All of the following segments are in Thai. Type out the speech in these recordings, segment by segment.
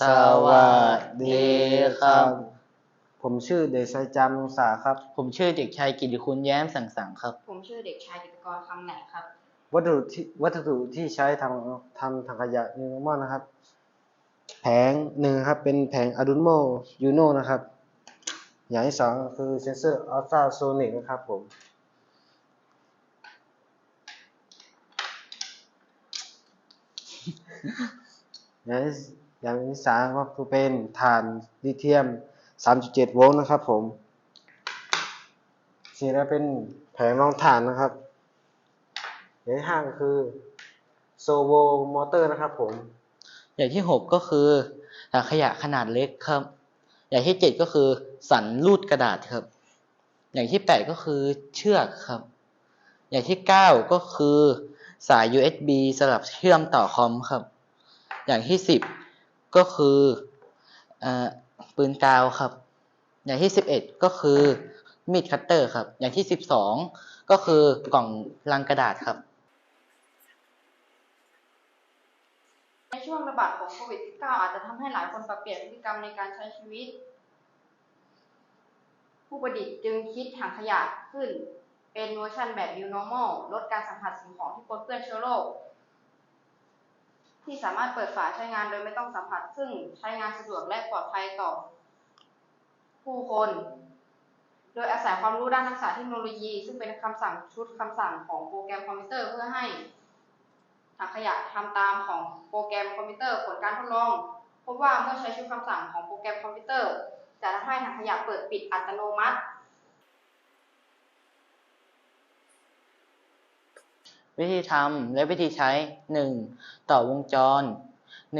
สวัสดีครับ ผมชื่อเด็กชายจามนุสาครับ ผมชื่อเด็กชายกิติคุณแย้มสังสังครับ ผมชื่อเด็กชายกิตกรคำไหนครับ วัตถุที่วัสดุที่ใช้ทำทำถังขยะนิวมอนนะครับ แผงหนึ่งครับเป็นแผง Arduino Uno นะครับ อย่างที่สองคือเซนเซอร์อัลตราโซนิกนะครับผม อย่างที่ อย่างที่สามก็คือเป็นถ่านลิเธียม 3.7 โวลต์นะครับผมสี่แล้วเป็นแผงรองถ่านนะครับอย่างที่ห้าก็คือโซโวมอเตอร์นะครับผม อย่างที่หกก็คือถังขยะขนาดเล็กครับ อย่างที่เจ็ดก็คือสันรูดกระดาษครับ อย่างที่แปดก็คือเชือกครับ อย่างที่เก้าก็คือสาย USB สำหรับเชื่อมต่อคอมครับ อย่างที่สิบ ก็คืออปืนกาวครับ อย่างที่สิบเอ็ดก็คือมีดคัตเตอร์ครับ อย่างที่สิบสองก็คือกล่องลังกระดาษครับ ในช่วงระบาดของโควิด -19 อาจจะทำให้หลายคนปรับเปลี่ยนพฤติกรรมในการใช้ชีวิต ผู้ประดิษฐ์จึงคิดถังขยะขึ้น เป็นเวอร์ชันแบบ New Normal ลดการสัมผัสสิ่งของที่ปนเปื้อนเชื้อโรค ที่สามารถเปิดฝาใช้งานโดยไม่ต้องสัมผัส ซึ่งใช้งานสะดวกและปลอดภัยต่อผู้คน โดยอาศัยความรู้ด้านทักษะเทคโนโลยี ซึ่งเป็นคำสั่งชุดคำสั่งของโปรแกรมคอมพิวเตอร์เพื่อให้ถังขยะทำตามของโปรแกรมคอมพิวเตอร์ผลการทดลองพบว่าเมื่อใช้ชุดคำสั่งของโปรแกรมคอมพิวเตอร์ จะทำให้ถังขยะเปิดปิดอัตโนมัติ วิธีทำและวิธีใช้ 1. ต่อวงจร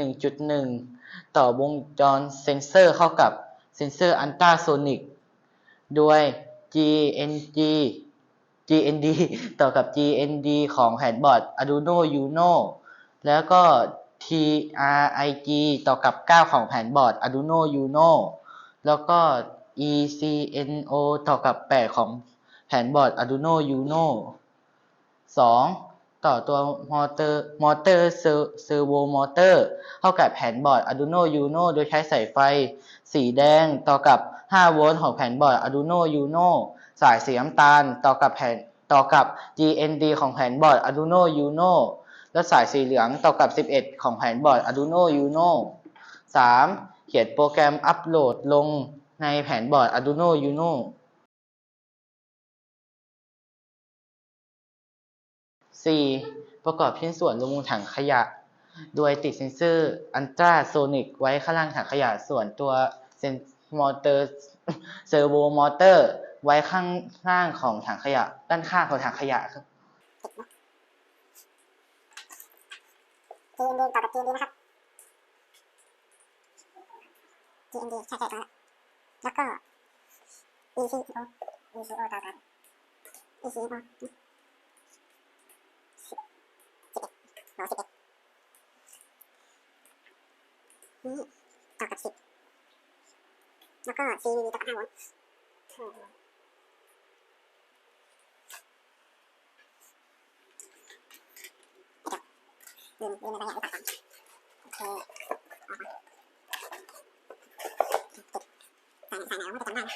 1.1 ต่อวงจรเซนเซอร์เข้ากับเซนเซอร์อันตราโซนิกโดย GND GND ต่อกับ GND ของแผนบอร์ด Arduino Uno แล้วก็ TRIG ต่อกับ 9 ของแผนบอร์ด Arduino Uno แล้วก็ ECNO ต่อกับ 8 ของแผนบอร์ด Arduino Uno สอง ต่อตัวมอเตอร์มอเตอร์เซอร์โวมอเตอร์เข้ากับแผนบอร์ด Arduino Uno โดยใช้สายไฟ สีแดงต่อกับ 5 โวลต์ของแผนบอร์ด Arduino Uno สายสีน้ำตาลต่อกับแผนต่อกับ GND ของแผนบอร์ด Arduino Uno และสายสีเหลืองต่อกับ 11 ของแผนบอร์ด Arduino Uno 3. เขียนโปรแกรมอัปโหลดลงในแผนบอร์ด Arduino Uno 4. ประกอบชิ้นส่วนลงบนถังขยะ โดยติดเซ็นเซอร์อันตราโซนิกไว้ข้างล่างถังขยะส่วนตัวเซนมอเตอร์เซอร์โวมอเตอร์ ไว้ข้างล่างของถังขยะ ด้านข้างของถังขยะครับ GND ต่อกับ GND นะครับ GND ใช่ใช่ตรงนั้นแล้วก็ ECO ECO ต่อกัน ECO สิบเอ็ดโอสิบเอ็ดนี่ต่อกับสิบแล้วก็ CVV ต่อกับห้าโวลต์ห้าโวลต์เดี๋ยวลืมลืมอะไรอย่างนี้ต่อกันโอเคออกมาเก็บใส่ใส่ไหนว่าจะจำได้นะ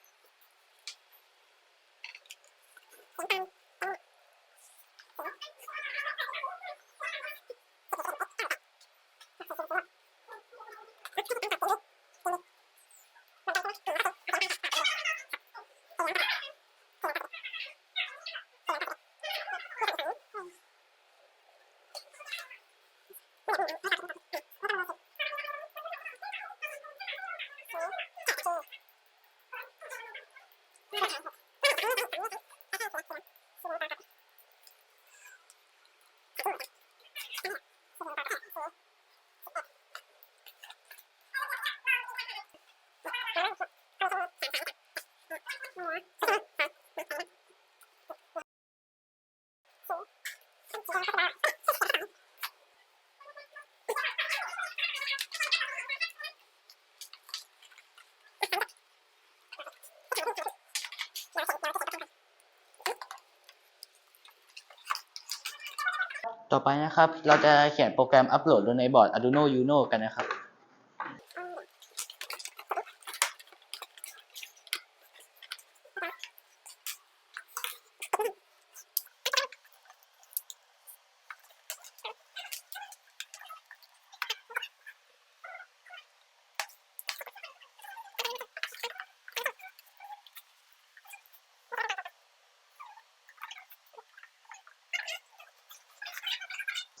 for for for ต่อไปนะครับ เราจะเขียนโปรแกรมอัปโหลดลงในบอร์ด Arduino Uno กันนะครับ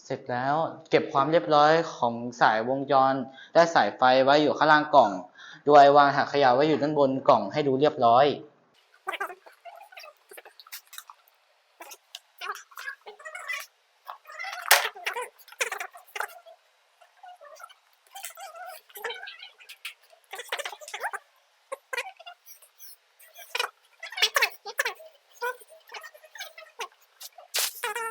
เส ร็จแล้ว เก็บความเรียบร้อยของสายวงจร และสายไฟไว้อยู่ข้างล่างกล่อง โดยวางถังขยะไว้อยู่ด้านบนกล่องให้ดูเรียบร้อยเ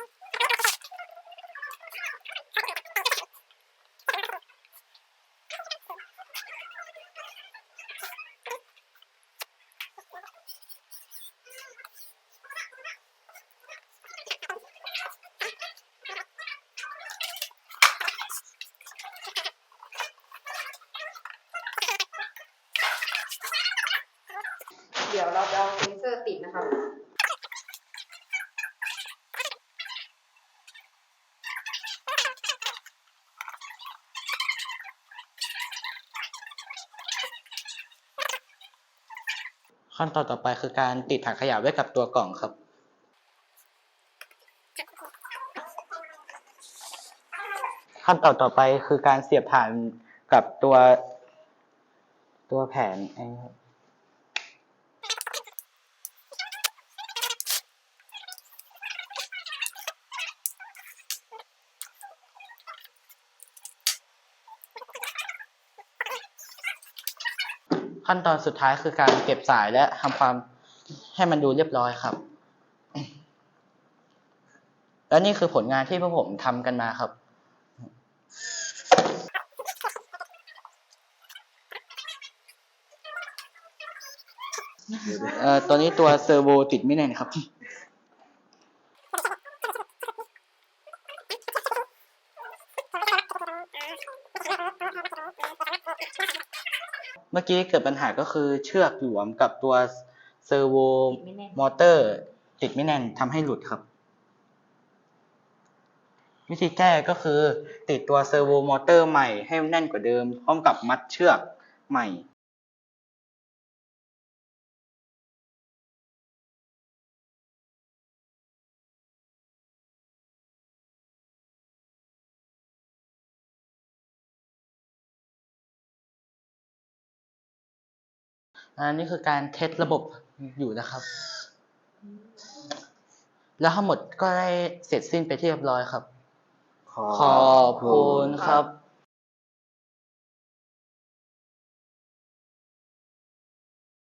ดี๋ยวเราจะเอาเซนเซอร์ติดนะครับขั้นตอนต่อไปคือการติดถังขยะไว้กับตัวกล่องครับ ขั้นตอนต่อไปคือการเสียบถ่านกับตัวตัวแผนไอ้นี่ครับ ขั้นตอนสุดท้ายคือการเก็บสายและทำความให้มันดูเรียบร้อยครับ และนี่คือผลงานที่พวกผมทำกันมาครับเอ่อตัวนี้ตัวเซอร์โวติดไม่แน่นครับ เมื่อกี้เกิดปัญหาก็คือเชือกหลวมกับตัวเซอร์โวติดไม่แน่นมอเตอร์ ติดไม่แน่นทำให้หลุดครับ วิธีแก้ก็คือ ติดตัวเซอร์โวมอเตอร์ใหม่ให้แน่นกว่าเดิม พร้อมกับมัดเชือกใหม่ อันนี้คือการเทสระบบอยู่นะครับ แล้วทั้งหมดก็ได้เสร็จสิ้นไปที่เรียบร้อยครับ ขอบคุณครับ